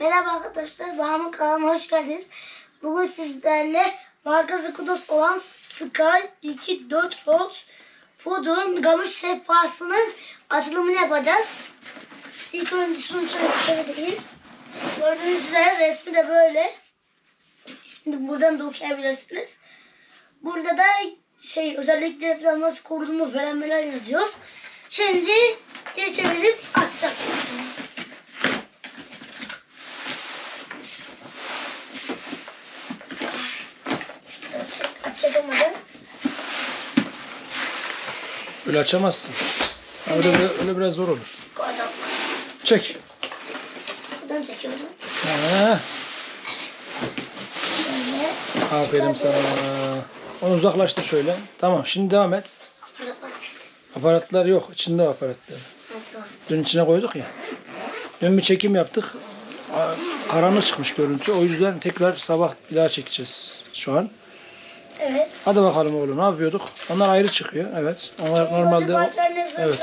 Merhaba arkadaşlar, Bahama kanalıma hoş geldiniz. Bugün sizlerle markası kudos olan Sky 24 Rose Food'un gamış sehpasının açılımını yapacağız. İlk önce şunu şöyle. Gördüğünüz üzere resmi de böyle. İsmini buradan da okuyabilirsiniz. Burada da şey özellikle falan nasıl koruduğunu falan falan yazıyor. Şimdi geri çevirip Öyle açamazsın. Öyle, öyle biraz zor olur. Çek. Buradan çekiyorum. Ha, aferin sana. Onu uzaklaştır şöyle. Tamam şimdi devam et. Aparatlar yok. İçinde aparatlar. Dün içine koyduk ya. Dün bir çekim yaptık. Karanlık çıkmış görüntü. O yüzden tekrar sabah bir daha çekeceğiz şu an. Evet. Hadi bakalım oğlum ne yapıyorduk? Onlar ayrı çıkıyor. Evet. Onlar normalde o- evet.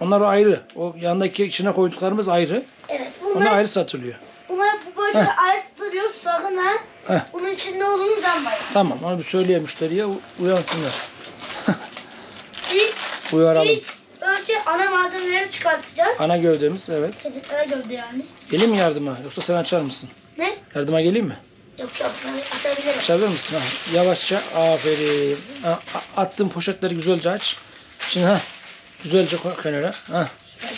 onlar o ayrı. O yandaki içine koyduklarımız ayrı. Evet. Onlar Bunlar, ayrı satılıyor. bunlar bu parçalar ayrı tutuluyor. Sakın ha. Heh. Bunun içinde olduğunu sanmayın. Tamam onu bir söyleyeyim müşteriye uyansınlar. İlk, Uyaralım. ilk önce ana malzemeleri çıkartacağız. Ana gövdemiz evet. Tabii ana gövde yani. Geleyim mi yardıma yoksa sen açar mısın? Ne? Yardıma geleyim mi? Yok yok ben açabilirim. Açabilir misin? Ha, yavaşça aferin. Ha, attığın poşetleri güzelce aç. Şimdi ha güzelce koy kenara. Ha,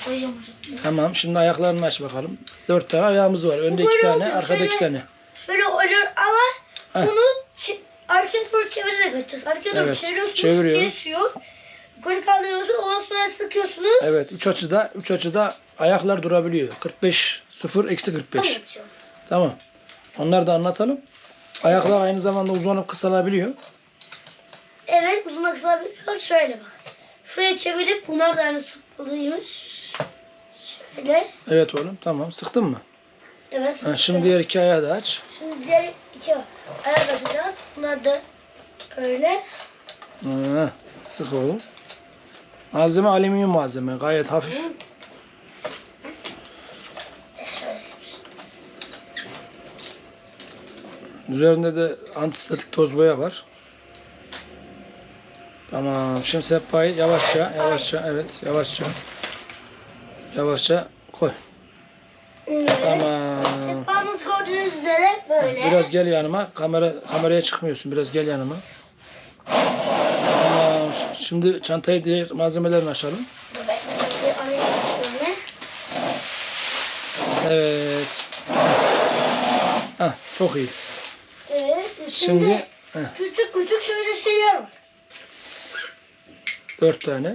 şunu. tamam şimdi ayaklarını aç bakalım. Dört tane ayağımız var. Önde iki böyle tane, oluyor, arkada şöyle. iki tane. Şöyle oluyor ama Heh. bunu çi- arkaya doğru çevirerek açacağız. Arkaya doğru Evet, çeviriyorsunuz, çeviriyoruz. kesiyor. Yukarı kaldırıyorsunuz, ondan sonra sıkıyorsunuz. Evet üç açıda üç açıda ayaklar durabiliyor. 45 0 eksi 45. Evet. Tamam. Onları da anlatalım. Ayaklar aynı zamanda uzanıp kısalabiliyor. Evet uzun kısa biliyor. Şöyle bak. Şuraya çevirip bunlar da aynı sıkılıymış. Şöyle. Evet oğlum tamam. Sıktın mı? Evet. Ha, şimdi diğer iki ayağı da aç. Şimdi diğer iki ayak açacağız. Bunlar da öyle. Ha, sık oğlum. Malzeme alüminyum malzeme. Gayet hafif. Şöyle. Üzerinde de antistatik toz boya var. Tamam. Şimdi sehpayı yavaşça, yavaşça, evet, yavaşça. Yavaşça koy. Evet. Tamam. Sehpamız gördüğünüz üzere böyle. Biraz gel yanıma. Kamera kameraya çıkmıyorsun. Biraz gel yanıma. Tamam. Şimdi çantayı diğer malzemelerini açalım. Evet. Hah, çok iyi. Şimdi, Şimdi heh, küçük küçük şöyle şeyler var. dört tane.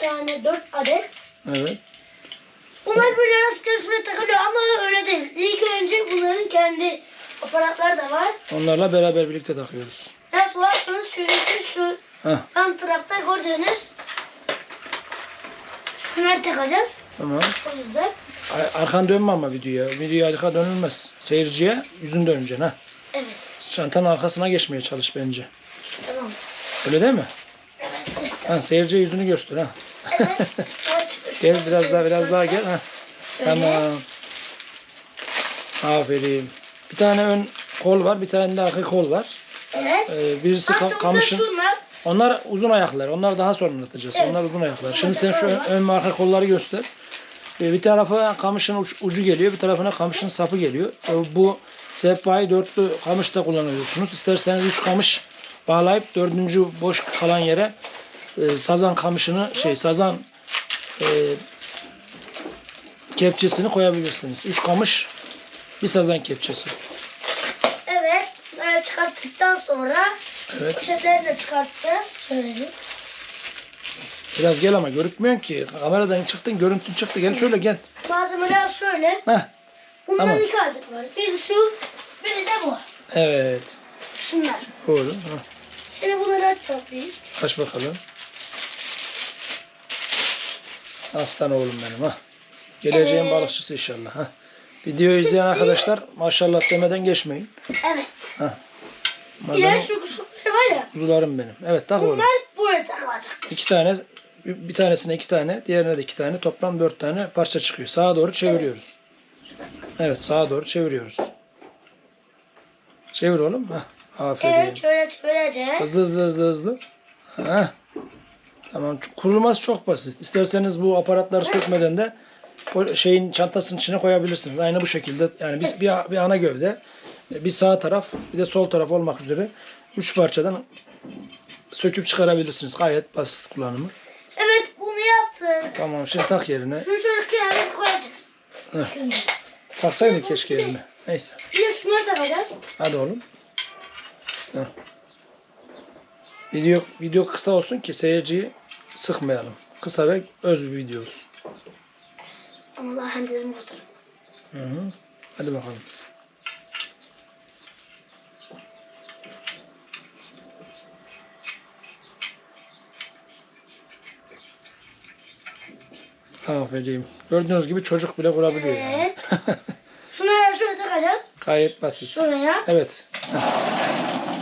Bir tane dört adet. Evet. Bunlar böyle rastgele şuraya takılıyor ama öyle değil. İlk önce bunların kendi aparatları da var. Onlarla beraber birlikte takıyoruz. Biraz sorarsanız çünkü şu Heh, ön tarafta gördüğünüz şunları takacağız. tamam. O yüzden. Ar- Arkan dönme ama videoya. Videoya arka dönülmez. Seyirciye yüzün döneceksin ha. Evet. Çantanın arkasına geçmeye çalış bence. Tamam. Öyle değil mi? Evet. Ha, seyirciye yüzünü göster ha. Evet. Gel biraz daha biraz daha gel ha. Tamam. Aferin. Bir tane ön kol var, bir tane de arka kol var. Evet. Ee, birisi ka- kamışın. Onlar uzun ayaklar. Onlar daha sonra anlatacağız. Evet. Onlar uzun ayaklar. Şimdi sen şu ön, ve arka kolları göster. Ee, Bir tarafa kamışın ucu geliyor, bir tarafına kamışın sapı geliyor. Ee, Bu sehpayı dörtlü kamışta kullanıyorsunuz. İsterseniz üç kamış bağlayıp dördüncü boş kalan yere e, sazan kamışını şey sazan e, kepçesini koyabilirsiniz. Üç kamış bir sazan kepçesi. Evet. Böyle çıkarttıktan sonra Evet. poşetleri de çıkartacağız. Şöyle. Biraz gel ama görükmüyorsun ki. Kameradan çıktın, görüntün çıktı. Gel şöyle gel. Malzemeler şöyle. Heh. Bundan Tamam. iki adet var. Bir şu, biri de bu. Evet. Şunlar. Doğru. Ha. Şimdi bunları açacağız biz. Aç bakalım. Aslan oğlum benim ha. Geleceğin Evet. balıkçısı inşallah ha. Video izleyen arkadaşlar maşallah demeden geçmeyin. Evet. Ha. Madem şu kusurlar var ya. kuzularım benim. Evet tak oğlum. Bunlar buraya takılacak. İki tane bir bir tanesine iki tane, diğerine de iki tane. Toplam dört tane parça çıkıyor. Sağa doğru çeviriyoruz. Evet sağa doğru çeviriyoruz. Çevir oğlum. Heh, aferin. Evet şöyle çevireceğiz. Hızlı hızlı hızlı hızlı. Heh. Tamam. Kurulması çok basit. İsterseniz bu aparatları sökmeden de şeyin çantasının içine koyabilirsiniz. Aynı bu şekilde. Yani biz bir, bir ana gövde, bir sağ taraf, bir de sol taraf olmak üzere üç parçadan söküp çıkarabilirsiniz. Gayet basit kullanımı. Evet bunu yaptık. Tamam. Şimdi tak yerine. Şunu şöyle koyacağız. Heh. Şimdi. Taksaydın keşke yerine. Neyse. De şunları takacağız. Hadi oğlum. Heh. Video, video kısa olsun ki seyirciyi sıkmayalım. Kısa ve öz bir video olsun. Allah henderim otur. Hı hı. Hadi bakalım. Aferin. Gördüğünüz gibi çocuk bile kurabiliyor yani. Şöyle. Gayet basit. Şuraya. Evet.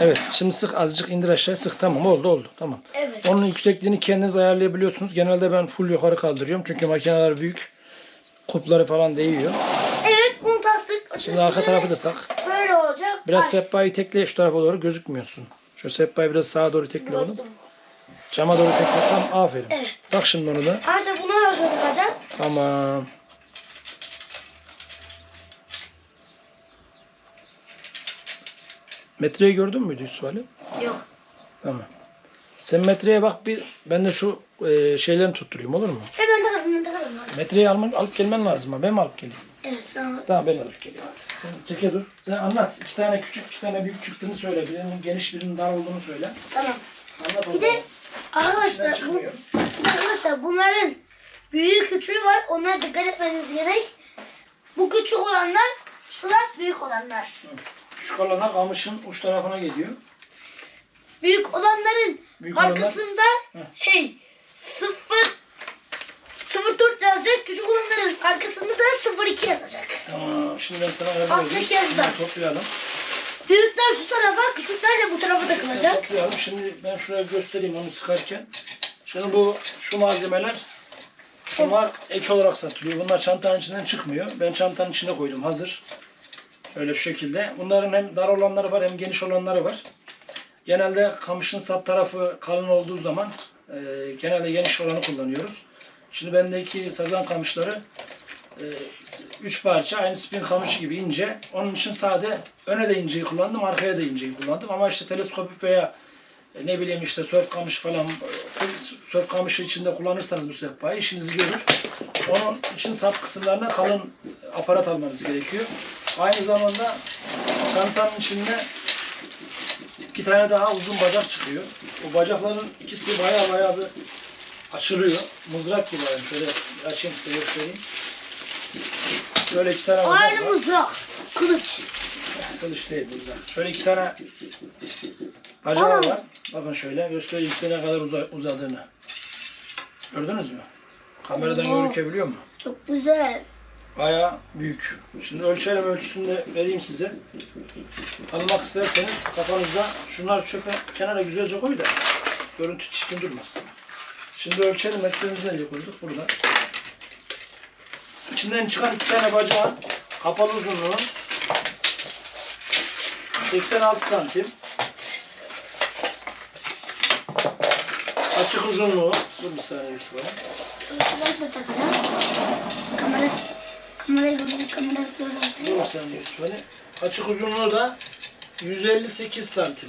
Evet. Şimdi sık azıcık indir aşağı sık. Tamam oldu oldu. Tamam. Evet. Onun yüksekliğini kendiniz ayarlayabiliyorsunuz. Genelde ben full yukarı kaldırıyorum. Çünkü makineler büyük. Kupları falan değiyor. Evet bunu taktık. Şimdi arka tarafı da tak. Böyle olacak. Biraz Ay, sehpayı tekle şu tarafa doğru gözükmüyorsun. Şu sehpayı biraz sağa doğru tekle oğlum. Cama doğru tekle. Tamam aferin. Evet. Bak şimdi onu da. Arkadaşlar bunu da şöyle takacağız. Tamam. Metreyi gördün müydü Yusuf Ali? Yok. Tamam. Sen metreye bak bir ben de şu e, şeylerini tutturayım olur mu? Ben takarım ben takarım. Hadi. Metreyi alman, alıp gelmen lazım ha. Ben mi alıp geleyim? Evet sana. Tamam ben alıp geliyorum. Sen çeke dur. Sen anlat. İki tane küçük, iki tane büyük çıktığını söyle. Birinin geniş, birinin dar olduğunu söyle. Tamam. Anlat Bir de arkadaşlar, bu, çıkmıyor. arkadaşlar bunların büyük küçüğü var. Onlara dikkat etmeniz gerek. Bu küçük olanlar, şunlar büyük olanlar. Küçük olanlar kamışın uç tarafına geliyor. Büyük olanların Büyük olanlar- arkasında şey sıfır sıfır dört yazacak. Küçük olanların arkasında da sıfır iki yazacak. Tamam. Şimdi ben sana yardım Alttaki edeyim. Bunları toplayalım. Büyükler şu tarafa, küçükler de bu tarafa takılacak. toplayalım. Şimdi ben şuraya göstereyim onu sıkarken. Şimdi bu şu malzemeler şunlar ek olarak satılıyor. Bunlar çantanın içinden çıkmıyor. Ben çantanın içine koydum hazır. Öyle şu şekilde. Bunların hem dar olanları var hem geniş olanları var. Genelde kamışın sap tarafı kalın olduğu zaman e, genelde geniş olanı kullanıyoruz. Şimdi bendeki sazan kamışları e, üç parça aynı spin kamış gibi ince. Onun için sade öne de inceyi kullandım, arkaya da inceyi kullandım. Ama işte teleskopik veya e, ne bileyim işte sörf kamış falan e, sörf kamışı içinde kullanırsanız bu sehpayı işinizi görür. Onun için sap kısımlarına kalın aparat almanız gerekiyor. Aynı zamanda çantanın içinde iki tane daha uzun bacak çıkıyor. O bacakların ikisi baya baya bir açılıyor. Mızrak gibi yani. Şöyle açayım size göstereyim. Böyle iki tane bacak Aynı var. mızrak, kılıç. Kılıç değil mızrak. Şöyle iki tane bacağı var. Bakın şöyle göstereyim size ne kadar uza- uzadığını. Gördünüz mü? Kameradan Oo. gözükebiliyor mu? Çok güzel. Bayağı büyük. Şimdi ölçelim ölçüsünü de vereyim size. Almak isterseniz kafanızda şunlar çöpe kenara güzelce koy da görüntü çirkin durmasın. Şimdi ölçelim metremizi nereye koyduk? Burada. İçinden çıkan iki tane bacağın kapalı uzunluğu 86 santim. Açık uzunluğu dur bir saniye Yusuf Bey. Kamerayı gördüm, kamerayı. Açık uzunluğu da 158 santim.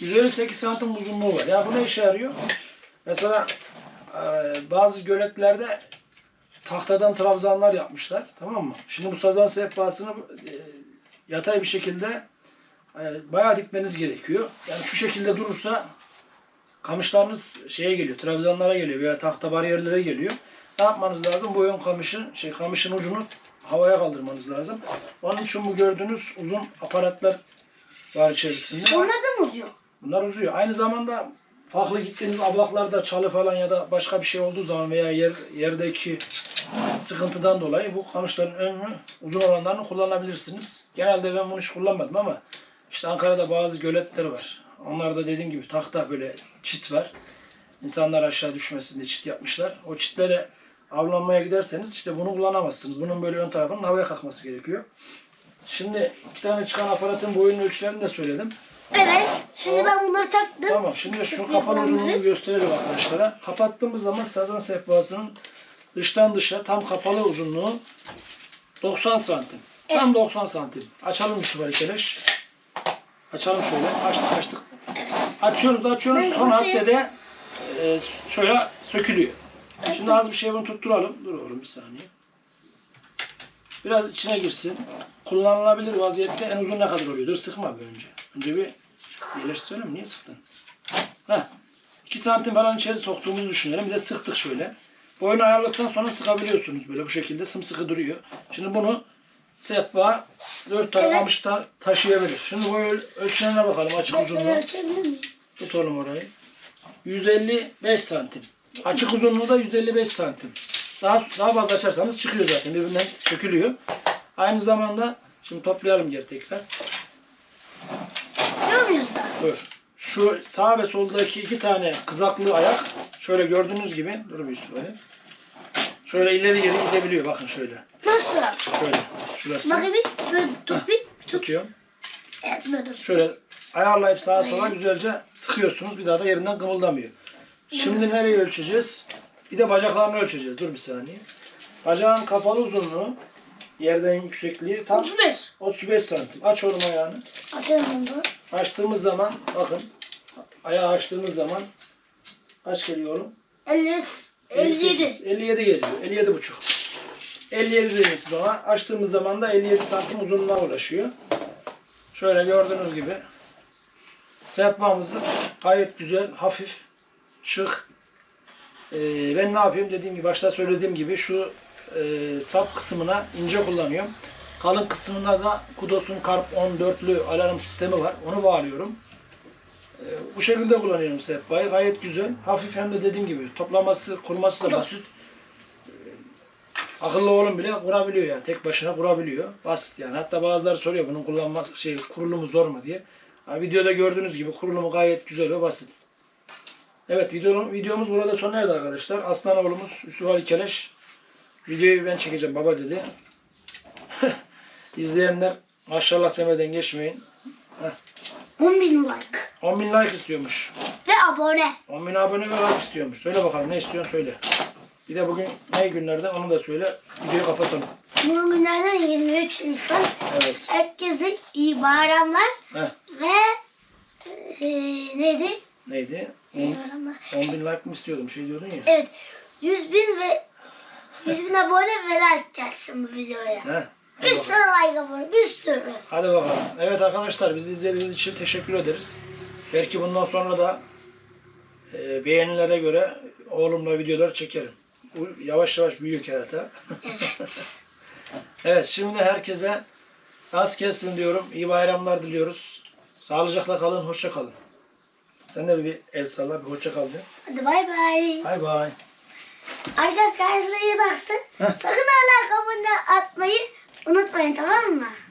158 santim uzunluğu var. Ya bu ne işe yarıyor? Mesela e, bazı göletlerde tahtadan trabzanlar yapmışlar. Tamam mı? Şimdi bu sazan sehpasını e, yatay bir şekilde e, bayağı dikmeniz gerekiyor. Yani şu şekilde durursa kamışlarınız şeye geliyor, trabzanlara geliyor veya tahta bariyerlere geliyor. Ne yapmanız lazım? Bu ön kamışın, şey kamışın ucunu havaya kaldırmanız lazım. Onun için bu gördüğünüz uzun aparatlar var içerisinde. Onlar da mı uzuyor? Bunlar uzuyor. Aynı zamanda farklı gittiğiniz ablaklarda çalı falan ya da başka bir şey olduğu zaman veya yer yerdeki sıkıntıdan dolayı bu kamışların önünü uzun olanlarını kullanabilirsiniz. Genelde ben bunu hiç kullanmadım ama işte Ankara'da bazı göletler var. Onlarda dediğim gibi tahta böyle çit var. İnsanlar aşağı düşmesin diye çit yapmışlar. O çitlere avlanmaya giderseniz işte bunu kullanamazsınız. Bunun böyle ön tarafının havaya kalkması gerekiyor. Şimdi iki tane çıkan aparatın boyunun ölçülerini de söyledim. Evet. Şimdi ben bunları taktım. Tamam şimdi şu kapan uzunluğunu gösterelim arkadaşlara. Kapattığımız zaman sazan sehpasının dıştan dışa tam kapalı uzunluğu 90 santim. Tam 90 santim. Açalım Ali Keleş. Açalım şöyle. Açtık açtık. Açıyoruz açıyoruz. Ben Son haddede e, şöyle sökülüyor. Şimdi az bir şey bunu tutturalım. Dur oğlum bir saniye. Biraz içine girsin. Kullanılabilir vaziyette en uzun ne kadar oluyor? Dur sıkma bir önce. Önce bir yerleştirelim. Niye sıktın? Heh. 2 santim falan içeri soktuğumuzu düşünelim. Bir de sıktık şöyle. Boyunu ayarladıktan sonra sıkabiliyorsunuz böyle bu şekilde sımsıkı duruyor. Şimdi bunu sehpa 4 tane Evet. kamış ta- taşıyabilir. Şimdi bu öl- ölçülerine bakalım açık uzunluğu. Tut oğlum orayı. 155 santim. Açık uzunluğu da 155 santim. Daha daha fazla açarsanız çıkıyor zaten. Birbirinden sökülüyor. Aynı zamanda şimdi toplayalım geri tekrar. Muyuz da? Dur. Şu sağ ve soldaki iki tane kızaklı ayak şöyle gördüğünüz gibi dur bir böyle. Şöyle ileri geri gidebiliyor bakın şöyle. Nasıl? Şöyle. Şurası. Bakayım bir. Şöyle tut bir. Tut. Tutuyor. Evet böyle dur. Şöyle ayarlayıp sağa sola güzelce sıkıyorsunuz. Bir daha da yerinden kımıldamıyor. Şimdi nereyi ölçeceğiz? Bir de bacaklarını ölçeceğiz. Dur bir saniye. Bacağın kapalı uzunluğu yerden yüksekliği tam 35. 35 santim. Aç oğlum ayağını. Açalım bunu. Açtığımız zaman bakın ayağı açtığımız zaman kaç geliyor oğlum? 50. 57. 57 geliyor. 57 buçuk. 57 deyin siz ona. Açtığımız zaman da 57 santim uzunluğuna ulaşıyor. Şöyle gördüğünüz gibi sehpamızı gayet güzel, hafif, şık. Ee, ben ne yapıyorum dediğim gibi başta söylediğim gibi şu e, sap kısmına ince kullanıyorum. Kalın kısmına da Kudos'un Karp 14'lü alarm sistemi var. Onu bağlıyorum. Ee, bu şekilde kullanıyorum sehpayı. Gayet güzel. Hafif hem de dediğim gibi toplaması, kurması da basit. Ee, Akıllı oğlum bile kurabiliyor yani. Tek başına kurabiliyor. Basit yani. Hatta bazıları soruyor bunun kullanma şey kurulumu zor mu diye. Ha, videoda gördüğünüz gibi kurulumu gayet güzel ve basit. Evet video, videomuz burada sona erdi arkadaşlar. Aslan oğlumuz Yusuf Ali Keleş. Videoyu ben çekeceğim baba dedi. İzleyenler maşallah demeden geçmeyin. 10 bin like. 10 bin like istiyormuş. Ve abone. 10 bin abone ve like istiyormuş. Söyle bakalım ne istiyorsun söyle. Bir de bugün ne günlerden onu da söyle. Videoyu kapatalım. Bugün günlerden 23 Nisan. Evet. Herkese iyi bayramlar. Heh, Ve e, neydi? Neydi? İyi 10, bayramlar. 10 bin like mı istiyordum? Şey diyordun ya. Evet. 100 bin ve 100 bin abone ve like gelsin bu videoya. Bir sürü like abone. Bir sürü. hadi bakalım. Evet arkadaşlar bizi izlediğiniz için teşekkür ederiz. Belki bundan sonra da e, beğenilere göre oğlumla videolar çekerim. Yavaş yavaş büyüyor kerata. Evet. Evet şimdi herkese rast gelsin diyorum. İyi bayramlar diliyoruz. Sağlıcakla kalın, hoşça kalın. Sen de bir el salla, bir hoşça kal de. Hadi bay bay. Bay bay. Arkadaşlar kendinize iyi baksın. Heh. Sakın hala abone atmayı unutmayın tamam mı?